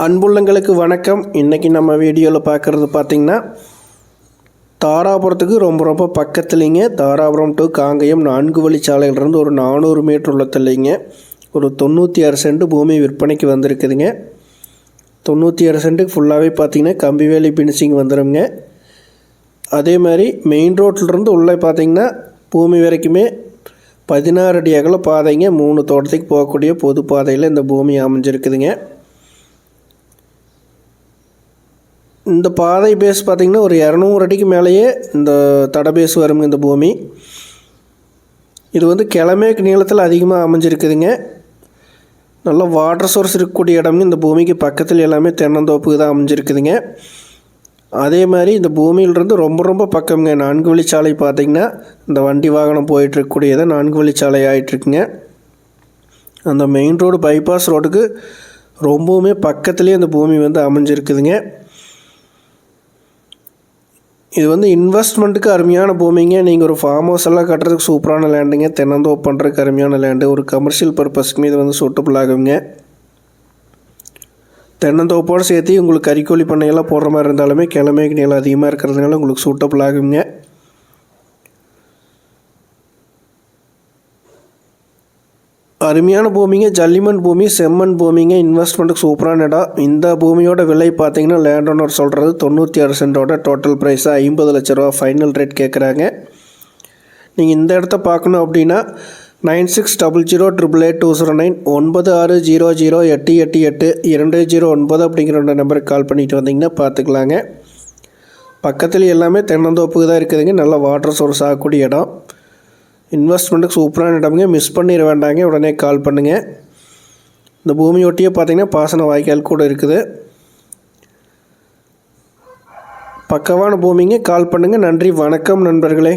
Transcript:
அன்புள்ளங்களுக்கு வணக்கம். இன்றைக்கி நம்ம வீடியோவில் பார்க்குறது பார்த்திங்கன்னா தாராபுரத்துக்கு ரொம்ப ரொம்ப பக்கத்துலேங்க. தாராபுரம் டு காங்கயம் நான்கு வழிச்சாலையிலிருந்து ஒரு நானூறு மீட்டர் உள்ளத்துலேங்க ஒரு தொண்ணூற்றி ஆறு சென்ட் பூமி விற்பனைக்கு வந்திருக்குதுங்க. தொண்ணூற்றி ஆறு சென்ட்டுக்கு ஃபுல்லாகவே பார்த்தீங்கன்னா கம்பிவேலி பினிஷிங் வந்துடுங்க அதே மாதிரி மெயின் ரோட்லேருந்து உள்ளே பார்த்தீங்கன்னா பூமி வரைக்குமே பதினாறு அடி அகல பாதைங்க. மூணு தோட்டத்துக்கு போகக்கூடிய பொது பாதையில் இந்த பூமி அமைஞ்சிருக்குதுங்க. இந்த பாதை பேஸ் பார்த்திங்கன்னா ஒரு இரநூறு அடிக்கு மேலேயே இந்த தட பேஸ் வருங்க இந்த பூமி. இது வந்து கிழமேக்கு நீளத்தில் அதிகமாக அமைஞ்சிருக்குதுங்க. நல்ல வாட்டர் சோர்ஸ் இருக்கக்கூடிய இடம்னு இந்த பூமிக்கு பக்கத்தில் எல்லாமே தென்னந்தோப்பு தான் அமைஞ்சிருக்குதுங்க. அதே மாதிரி இந்த பூமியிலிருந்து ரொம்ப ரொம்ப பக்கம்ங்க. நான்கு வழிச்சாலை பார்த்திங்கன்னா இந்த வண்டி வாகனம் போயிட்டுருக்கக்கூடியதை நான்கு வழிச்சாலை ஆகிட்டுருக்குங்க அந்த மெயின் ரோடு பைபாஸ் ரோடுக்கு ரொம்பவுமே பக்கத்துலேயே அந்த பூமி வந்து அமைஞ்சிருக்குதுங்க. இது வந்து இன்வெஸ்ட்மெண்ட்டுக்கு அருமையான பூமிங்க. நீங்கள் ஒரு ஃபார்ம் ஹவுஸ் எல்லாம் கட்டுறதுக்கு சூப்பரான லேண்டுங்க தென்னந்தோப்பு பண்ணுறதுக்கு அருமையான லேண்டு ஒரு கமர்ஷியல் பர்பஸ்க்குமே இது வந்து சூட்டபுள் ஆகுங்க. தென்னந்தோப்போடு சேர்த்து உங்களுக்கு கறிக்கோழி பண்ணையெல்லாம் போடுற மாதிரி இருந்தாலுமே கிழமைக்கு நீளம் அதிகமாக இருக்கிறதுனால உங்களுக்கு சூட்டபுள் ஆகுங்க. அருமையான பூமிங்க ஜல்லிமண் பூமி செம்மண் பூமிங்க இன்வெஸ்ட்மெண்ட்டுக்கு சூப்பரான இடம் இந்த பூமியோட விலை பார்த்தீங்கன்னா லேண்ட் ஓனர் சொல்கிறது தொண்ணூற்றி ஆறு சென்டோட டோட்டல் ப்ரைஸாக ஐம்பது லட்ச ரூபா ஃபைனல் ரேட் கேட்குறாங்க நீங்கள் இந்த இடத்த பார்க்கணும் அப்படின்னா nine six double zero triple eight two zero nine ஒன்பது ஆறு ஜீரோ ஜீரோ எட்டு எட்டு எட்டு இரண்டு ஜீரோ ஒன்பது அப்படிங்கிற ரெண்டு நம்பருக்கு கால் பண்ணிட்டு வந்தீங்கன்னா பார்த்துக்கலாங்க. பக்கத்தில் எல்லாமே தென்னந்தோப்புக்கு தான் இருக்குதுங்க நல்ல வாட்டர் சோர்ஸ் ஆகக்கூடிய இடம். இன்வெஸ்ட்மெண்ட்டுக்கு சூப்பரான இடமுங்க மிஸ் பண்ணிட வேண்டாங்க. உடனே கால் பண்ணுங்கள் இந்த பூமியொட்டியே பார்த்தீங்கன்னா பாசன வாய்க்கால் கூட இருக்குது. பக்கவான பூமிங்க. கால் பண்ணுங்கள் நன்றி. வணக்கம் நண்பர்களே.